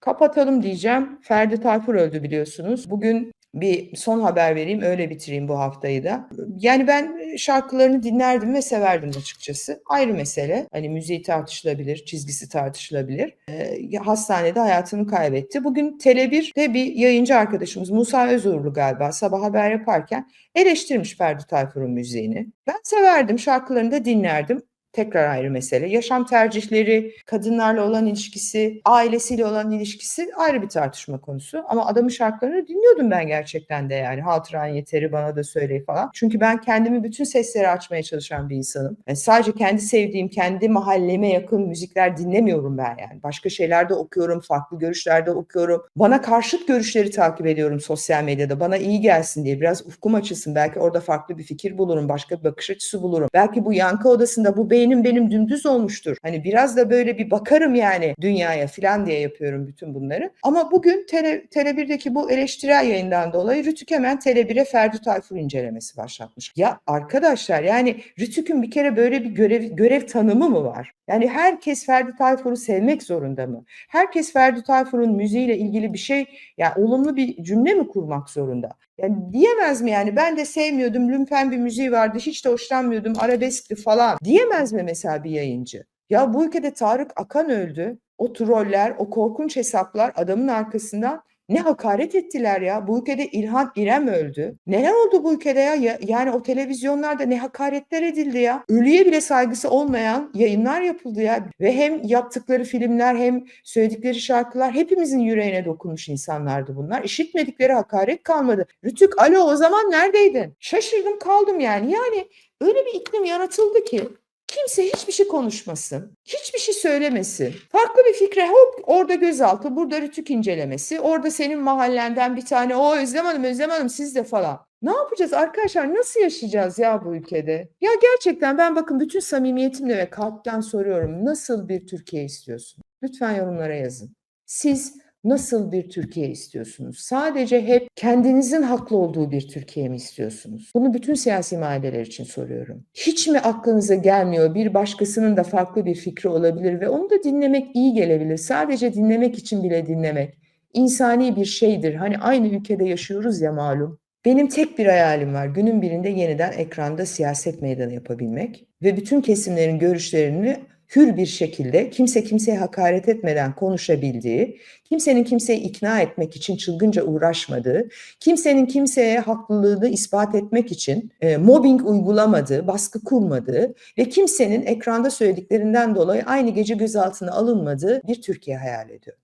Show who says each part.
Speaker 1: Kapatalım diyeceğim. Ferdi Tayfur öldü biliyorsunuz. Bugün bir son haber vereyim, öyle bitireyim bu haftayı da. Yani ben şarkılarını dinlerdim ve severdim açıkçası. Ayrı mesele. Hani müziği tartışılabilir, çizgisi tartışılabilir. Ee, hastanede hayatını kaybetti. Bugün Tele1'de bir yayıncı arkadaşımız Musa Özurlu galiba sabah haber yaparken eleştirmiş Ferdi Tayfur'un müziğini. Ben severdim, şarkılarını da dinlerdim. Tekrar ayrı mesele. Yaşam tercihleri, kadınlarla olan ilişkisi, ailesiyle olan ilişkisi ayrı bir tartışma konusu. Ama adamın şarkılarını dinliyordum ben gerçekten de yani. Hatıran yeteri bana da söyle falan. Çünkü ben kendimi bütün sesleri açmaya çalışan bir insanım. Yani sadece kendi sevdiğim, kendi mahalleme yakın müzikler dinlemiyorum ben yani. Başka şeyler de okuyorum, farklı görüşlerde okuyorum. Bana karşıt görüşleri takip ediyorum sosyal medyada. Bana iyi gelsin diye biraz ufkum açılsın. Belki orada farklı bir fikir bulurum, başka bir bakış açısı bulurum. Belki bu yankı odasında bu beynim benim dümdüz olmuştur. Hani biraz da böyle bir bakarım yani dünyaya filan diye yapıyorum bütün bunları. Ama bugün Tele, Tele1'deki bu eleştirel yayından dolayı Rütük hemen Tele1'e Ferdi Tayfur incelemesi başlatmış. Ya arkadaşlar yani Rütük'ün bir kere böyle bir görev, görev tanımı mı var? Yani herkes Ferdi Tayfur'u sevmek zorunda mı? Herkes Ferdi Tayfur'un müziğiyle ilgili bir şey, yani olumlu bir cümle mi kurmak zorunda? Yani diyemez mi yani ben de sevmiyordum, lümpen bir müziği vardı, hiç de hoşlanmıyordum, arabeskti falan. Diyemez mi mesela bir yayıncı? Ya bu ülkede Tarık Akan öldü. O troller, o korkunç hesaplar adamın arkasından ne hakaret ettiler ya. Bu ülkede İlhan İrem öldü. Neler oldu bu ülkede ya? Yani o televizyonlarda ne hakaretler edildi ya. Ölüye bile saygısı olmayan yayınlar yapıldı ya. Ve hem yaptıkları filmler hem söyledikleri şarkılar hepimizin yüreğine dokunmuş insanlardı bunlar. İşitmedikleri hakaret kalmadı. Rütük alo o zaman neredeydin? Şaşırdım kaldım yani. Yani öyle bir iklim yaratıldı ki Kimse hiçbir şey konuşmasın. Hiçbir şey söylemesin. Farklı bir fikre hop orada gözaltı, burada rütük incelemesi, orada senin mahallenden bir tane o Özlem Hanım, Özlem Hanım siz de falan. Ne yapacağız arkadaşlar? Nasıl yaşayacağız ya bu ülkede? Ya gerçekten ben bakın bütün samimiyetimle ve kalpten soruyorum. Nasıl bir Türkiye istiyorsun? Lütfen yorumlara yazın. Siz Nasıl bir Türkiye istiyorsunuz? Sadece hep kendinizin haklı olduğu bir Türkiye mi istiyorsunuz? Bunu bütün siyasi mahalleler için soruyorum. Hiç mi aklınıza gelmiyor bir başkasının da farklı bir fikri olabilir ve onu da dinlemek iyi gelebilir. Sadece dinlemek için bile dinlemek insani bir şeydir. Hani aynı ülkede yaşıyoruz ya malum. Benim tek bir hayalim var. Günün birinde yeniden ekranda siyaset meydanı yapabilmek ve bütün kesimlerin görüşlerini hür bir şekilde kimse kimseye hakaret etmeden konuşabildiği, kimsenin kimseyi ikna etmek için çılgınca uğraşmadığı, kimsenin kimseye haklılığını ispat etmek için e, mobbing uygulamadığı, baskı kurmadığı ve kimsenin ekranda söylediklerinden dolayı aynı gece gözaltına alınmadığı bir Türkiye hayal ediyor.